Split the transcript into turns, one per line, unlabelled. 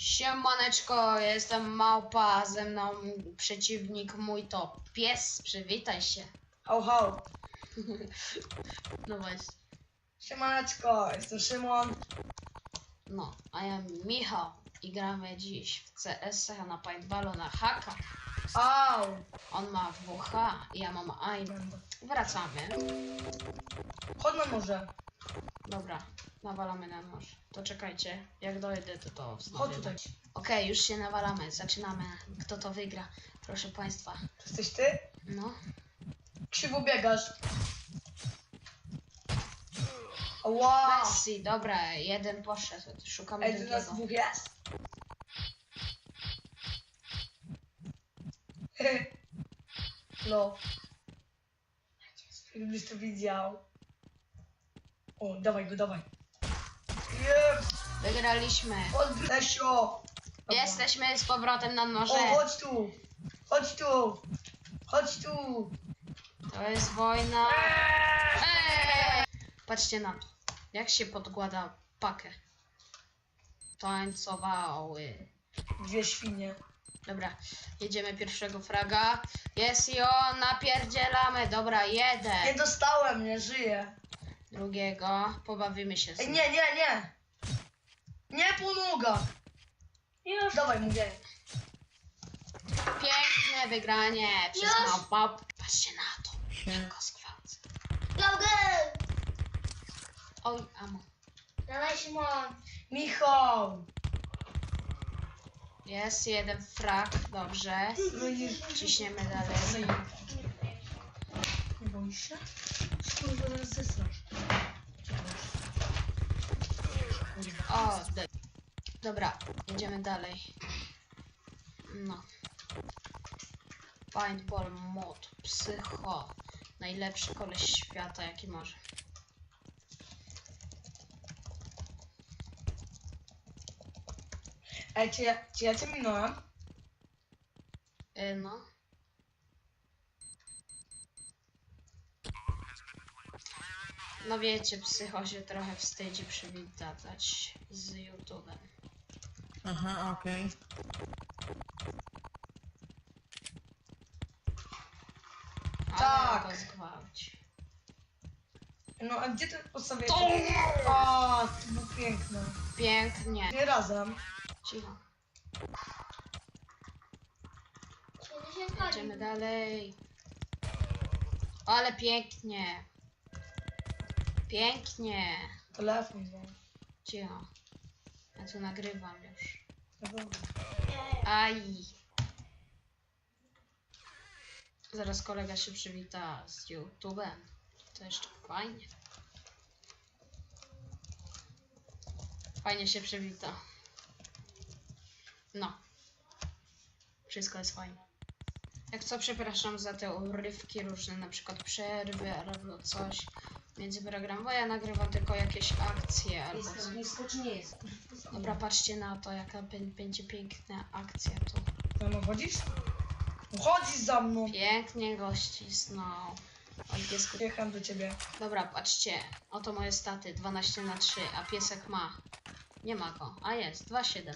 Siemaneczko, jestem małpa, ze mną przeciwnik mój to pies, przywitaj się.
Ho, ho.
No właśnie.
Siemaneczko, jestem Szymon.
No, a ja Michał i gramy dziś w CS na paintballu na haka.
Au.
On ma WH, ja mam AIM. Wracamy.
Chodź na morze.
Dobra, nawalamy na nóż. To czekajcie, jak dojdę to to
Chodź tutaj.
Okej, już się nawalamy, zaczynamy. Kto to wygra? Proszę państwa.
To jesteś ty?
No,
Krzywo biegasz. Wow.
Messi, dobra, jeden poszedł, szukamy
Ej, tu nas
drugiego.
dwóch jest? No. Gdybyś to widział. O, dawaj go, dawaj. Jest!
Wygraliśmy.
Odbresio!
Jesteśmy z powrotem na
O,
noże.
chodź tu! Chodź tu! Chodź tu!
To jest wojna. Eee! Patrzcie na to. Jak się podkłada pakę. Tańcowały.
Dwie świnie.
Dobra, jedziemy pierwszego fraga. Jest i on, napierdzielamy. Dobra,
Nie
jeden.
dostałem, nie żyję.
Drugiego, pobawimy się z
Ej,
nim.
nie, nie, nie! Nie po nogach! Już. Dawaj, mówię.
Piękne wygranie przez
Już.
małpa. Patrzcie na to. Jak go zgwałcę.
Logan!
Oj, amo.
Dawaj Szymon!
Michał!
Jest jeden frag, dobrze.
No.
Ciśniemy dalej.
Boisz się? Kurwa, zaraz zesrasz.
O, de- dobra, jedziemy dalej. No. Paintball mod, psycho. Najlepszy koleś świata, jaki może.
Ej, czy ja, czy ja cię minąłem?
Y, no. No wiecie, psycho się trochę wstydzi przywitać z YouTube'em.
Aha, okej.
Ale
Tak.
go zgwałci.
No, a gdzie ty postawiłeś?
To-
O, to było piękne.
Pięknie.
Nie razem.
Cicho. Jedziemy dalej. Ale pięknie. Pięknie.
Telefon dzwoni.
Cicho. Ja tu nagrywam już.
No.
Aj. Zaraz kolega się przywita z YouTube'em. To jeszcze fajnie. Fajnie się przywita. No. Wszystko jest fajne. Jak co, przepraszam za te urywki różne, na przykład przerwy albo coś między programem, bo ja nagrywam tylko jakieś akcje albo coś.
blisko czy nie jest?
Dobra, patrzcie na to, jaka bę- będzie piękna akcja tu.
Za mną chodzisz? No Chodzisz za mną!
Pięknie go ścisnął. Oj, piesku.
Jechałem do ciebie.
Dobra, patrzcie. Oto moje staty. 12 na 3, a piesek ma. Nie ma go. A jest, 2,7.